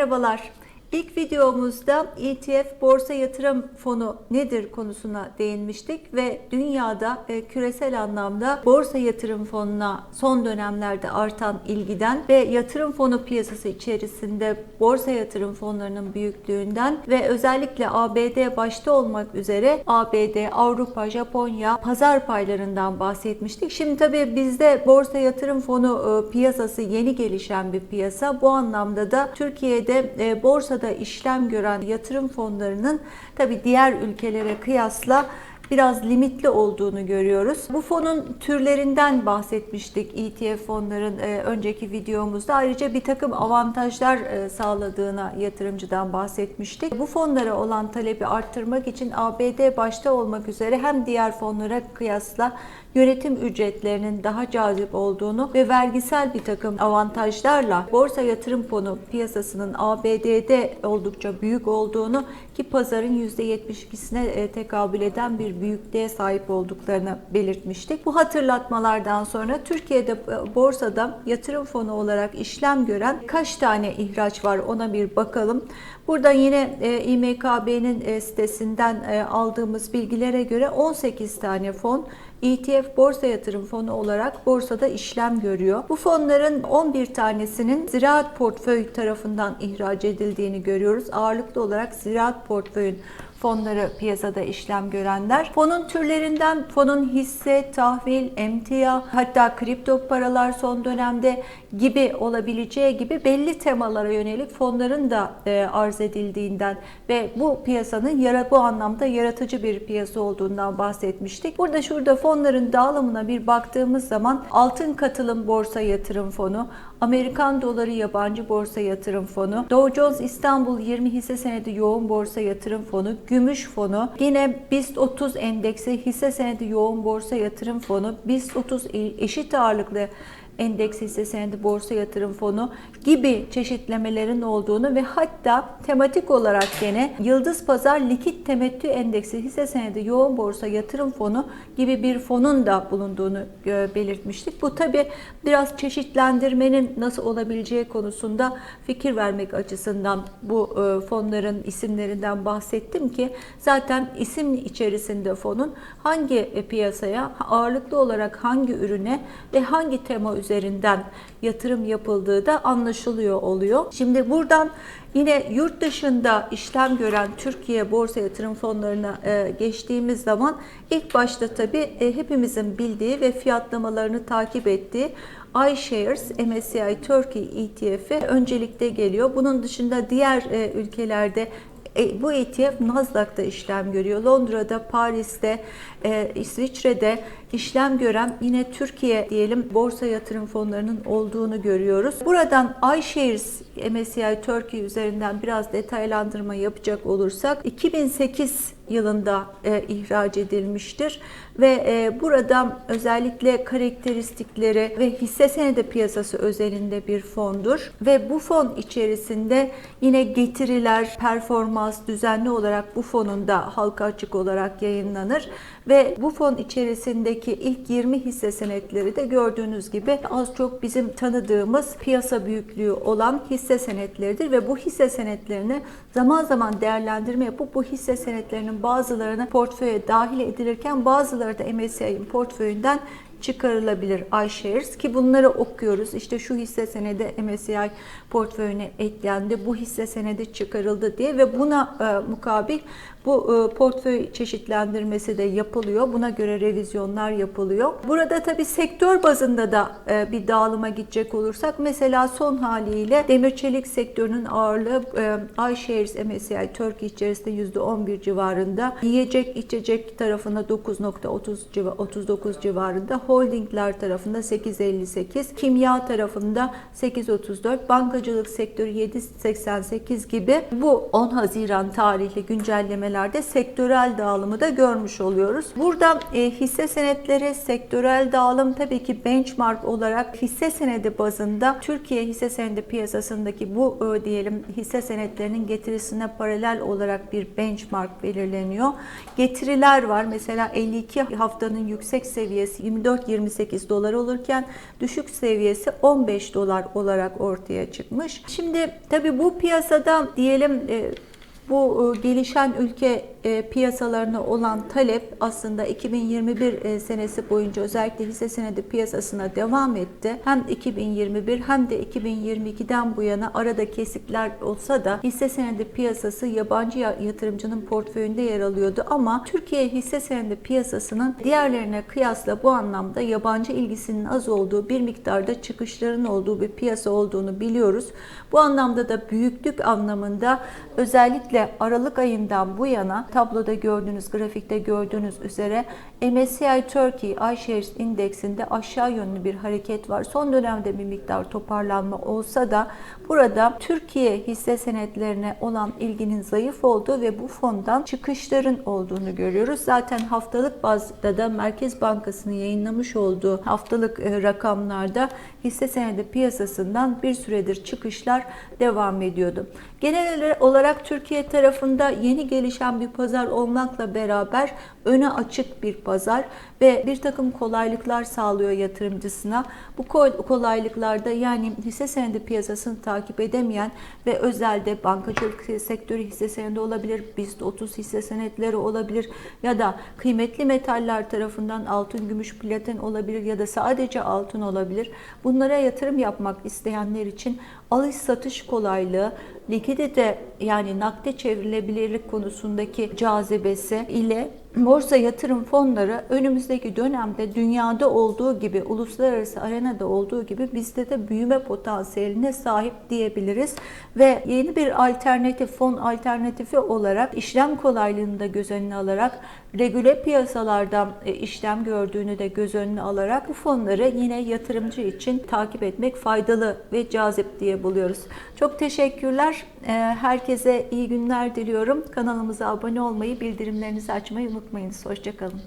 Merhabalar. İlk videomuzda ETF borsa yatırım fonu nedir konusuna değinmiştik ve dünyada e, küresel anlamda borsa yatırım fonuna son dönemlerde artan ilgiden ve yatırım fonu piyasası içerisinde borsa yatırım fonlarının büyüklüğünden ve özellikle ABD başta olmak üzere ABD, Avrupa, Japonya pazar paylarından bahsetmiştik. Şimdi tabii bizde borsa yatırım fonu e, piyasası yeni gelişen bir piyasa. Bu anlamda da Türkiye'de e, borsada işlem gören yatırım fonlarının tabii diğer ülkelere kıyasla biraz limitli olduğunu görüyoruz. Bu fonun türlerinden bahsetmiştik ETF fonların e, önceki videomuzda. Ayrıca bir takım avantajlar e, sağladığına yatırımcıdan bahsetmiştik. Bu fonlara olan talebi arttırmak için ABD başta olmak üzere hem diğer fonlara kıyasla yönetim ücretlerinin daha cazip olduğunu ve vergisel bir takım avantajlarla borsa yatırım fonu piyasasının ABD'de oldukça büyük olduğunu ki pazarın %72'sine e, tekabül eden bir büyüklüğe sahip olduklarını belirtmiştik. Bu hatırlatmalardan sonra Türkiye'de e, borsada yatırım fonu olarak işlem gören kaç tane ihraç var ona bir bakalım. Burada yine e, İMKB'nin sitesinden aldığımız bilgilere göre 18 tane fon ETF borsa yatırım fonu olarak borsada işlem görüyor. Bu fonların 11 tanesinin ziraat portföy tarafından ihraç edildiğini görüyoruz. Ağırlıklı olarak ziraat portföyün fonları piyasada işlem görenler. Fonun türlerinden fonun hisse, tahvil, emtia, hatta kripto paralar son dönemde gibi olabileceği gibi belli temalara yönelik fonların da e, arz edildiğinden ve bu piyasanın yara bu anlamda yaratıcı bir piyasa olduğundan bahsetmiştik. Burada şurada fonların dağılımına bir baktığımız zaman altın katılım borsa yatırım fonu, Amerikan doları yabancı borsa yatırım fonu, Dow Jones İstanbul 20 hisse senedi yoğun borsa yatırım fonu, gümüş fonu, yine BIST 30 endeksi hisse senedi yoğun borsa yatırım fonu, BIST 30 eşit ağırlıklı endeks hisse senedi borsa yatırım fonu gibi çeşitlemelerin olduğunu ve hatta tematik olarak gene Yıldız Pazar Likit Temettü Endeksi hisse senedi yoğun borsa yatırım fonu gibi bir fonun da bulunduğunu e, belirtmiştik. Bu tabi biraz çeşitlendirmenin nasıl olabileceği konusunda fikir vermek açısından bu e, fonların isimlerinden bahsettim ki zaten isim içerisinde fonun hangi piyasaya ağırlıklı olarak hangi ürüne ve hangi tema üzerinde üzerinden yatırım yapıldığı da anlaşılıyor oluyor. Şimdi buradan yine yurt dışında işlem gören Türkiye borsa yatırım fonlarına e, geçtiğimiz zaman ilk başta tabii e, hepimizin bildiği ve fiyatlamalarını takip ettiği iShares MSCI Turkey ETF'i öncelikle geliyor. Bunun dışında diğer e, ülkelerde bu ETF Nasdaq'ta işlem görüyor. Londra'da, Paris'te, e, İsviçre'de işlem gören yine Türkiye diyelim borsa yatırım fonlarının olduğunu görüyoruz. Buradan iShares MSCI Turkey üzerinden biraz detaylandırma yapacak olursak 2008 yılında e, ihraç edilmiştir. Ve e, burada özellikle karakteristikleri ve hisse senedi piyasası özelinde bir fondur. Ve bu fon içerisinde yine getiriler, performans düzenli olarak bu fonun da halka açık olarak yayınlanır. Ve bu fon içerisindeki ilk 20 hisse senetleri de gördüğünüz gibi az çok bizim tanıdığımız piyasa büyüklüğü olan hisse senetleridir. Ve bu hisse senetlerini zaman zaman değerlendirme yapıp bu hisse senetlerinin bazılarını portföye dahil edilirken bazıları da MSCI'nin portföyünden çıkarılabilir iShares ki bunları okuyoruz. İşte şu hisse senedi MSCI portföyüne eklendi, bu hisse senedi çıkarıldı diye ve buna e, mukabil bu e, portföy çeşitlendirmesi de yapılıyor. Buna göre revizyonlar yapılıyor. Burada tabi sektör bazında da e, bir dağılıma gidecek olursak mesela son haliyle demir çelik sektörünün ağırlığı e, iShares MSCI Turkey içerisinde %11 civarında. Yiyecek içecek tarafında 9.39 civarında. Holdingler tarafında 8.58. Kimya tarafında 8.34. Bankacılık sektörü 7.88 gibi bu 10 Haziran tarihli güncelleme incelemelerde sektörel dağılımı da görmüş oluyoruz. Burada e, hisse senetleri sektörel dağılım tabii ki benchmark olarak hisse senedi bazında Türkiye hisse senedi piyasasındaki bu e, diyelim hisse senetlerinin getirisine paralel olarak bir benchmark belirleniyor. Getiriler var. Mesela 52 haftanın yüksek seviyesi 24 24-28 dolar olurken düşük seviyesi 15 dolar olarak ortaya çıkmış. Şimdi tabii bu piyasada diyelim e, bu e, gelişen ülke e, piyasalarına olan talep aslında 2021 e, senesi boyunca özellikle hisse senedi piyasasına devam etti. Hem 2021 hem de 2022'den bu yana arada kesikler olsa da hisse senedi piyasası yabancı yatırımcının portföyünde yer alıyordu ama Türkiye hisse senedi piyasasının diğerlerine kıyasla bu anlamda yabancı ilgisinin az olduğu bir miktarda çıkışların olduğu bir piyasa olduğunu biliyoruz. Bu anlamda da büyüklük anlamında özellikle Aralık ayından bu yana tabloda gördüğünüz, grafikte gördüğünüz üzere MSCI Turkey iShares indeksinde aşağı yönlü bir hareket var. Son dönemde bir miktar toparlanma olsa da burada Türkiye hisse senetlerine olan ilginin zayıf olduğu ve bu fondan çıkışların olduğunu görüyoruz. Zaten haftalık bazda da Merkez Bankası'nın yayınlamış olduğu haftalık e, rakamlarda hisse senedi piyasasından bir süredir çıkışlar devam ediyordu. Genel olarak Türkiye tarafında yeni gelişen bir pazar olmakla beraber öne açık bir pazar ve bir takım kolaylıklar sağlıyor yatırımcısına. Bu kolaylıklarda yani hisse senedi piyasasını takip edemeyen ve özelde bankacılık sektörü hisse senedi olabilir, BIST 30 hisse senetleri olabilir ya da kıymetli metaller tarafından altın, gümüş, platin olabilir ya da sadece altın olabilir. Bunlara yatırım yapmak isteyenler için alış satış kolaylığı, likidite yani nakde çevrilebilirlik konusundaki cazibesi ile borsa yatırım fonları önümüzdeki dönemde dünyada olduğu gibi, uluslararası arenada olduğu gibi bizde de büyüme potansiyeline sahip diyebiliriz. Ve yeni bir alternatif, fon alternatifi olarak işlem kolaylığını da göz önüne alarak, regüle piyasalardan e, işlem gördüğünü de göz önüne alarak bu fonları yine yatırımcı için takip etmek faydalı ve cazip diye buluyoruz. Çok teşekkürler. E, herkese iyi günler diliyorum. Kanalımıza abone olmayı, bildirimlerinizi açmayı unutmayınız. Hoşçakalın.